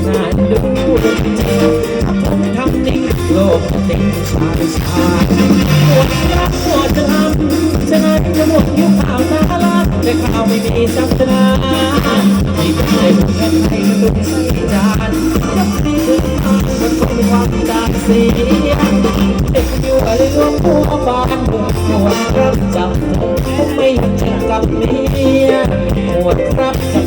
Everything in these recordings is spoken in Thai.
นมขนาดดูจริงๆถ้าผมทำจริงโลกจะติงชาชาปวดรักปวดจะทำฉะนั้นจะหมดยุคข่าวนาลาแต่ข่าวไม่มีสัปดาห์ที่ไม่ได้บุญกันให้มันดุใส่จานยับดีถึงทางมันคงความจาเสียเด็กอยู่อะไรลวงหัวบานหัวหัวครับจับผมไม่อยากจะกับเมียหัวครับ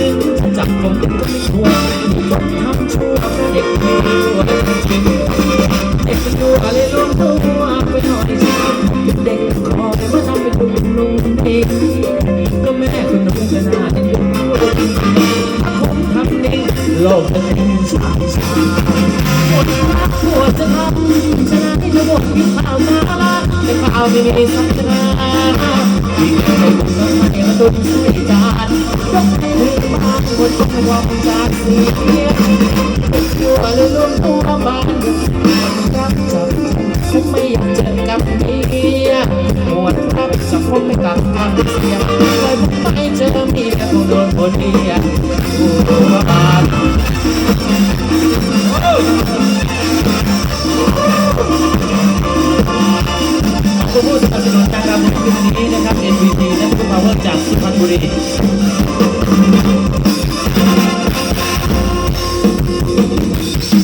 ริงเด็กอยู่อะไรลูกตัวไปหน่อยเด็กขอแต่มาทำเป็นลุงลุงเองก็แม่คนนุ่งขนามทำนี่โลกจะเป็นชาม จะทำชนะให้ทั้งหมดมีข่าวมาแต่ข่าวไม่มีสักชนะมีแค่คนละไม่ระตุ้มใส่จานยกให้มือบางคนจะวางจากเสียตัวเลยล้มตัวบางรักจับฉันไม่อยากเจอกับเมียปวดทับจังคมไม่กลับมาเสียเลยไม่เจอเมียคงโดนคนเมีย นี้นะครับ NPT และผู้พาวเวอร์จากสุพรรณบุรี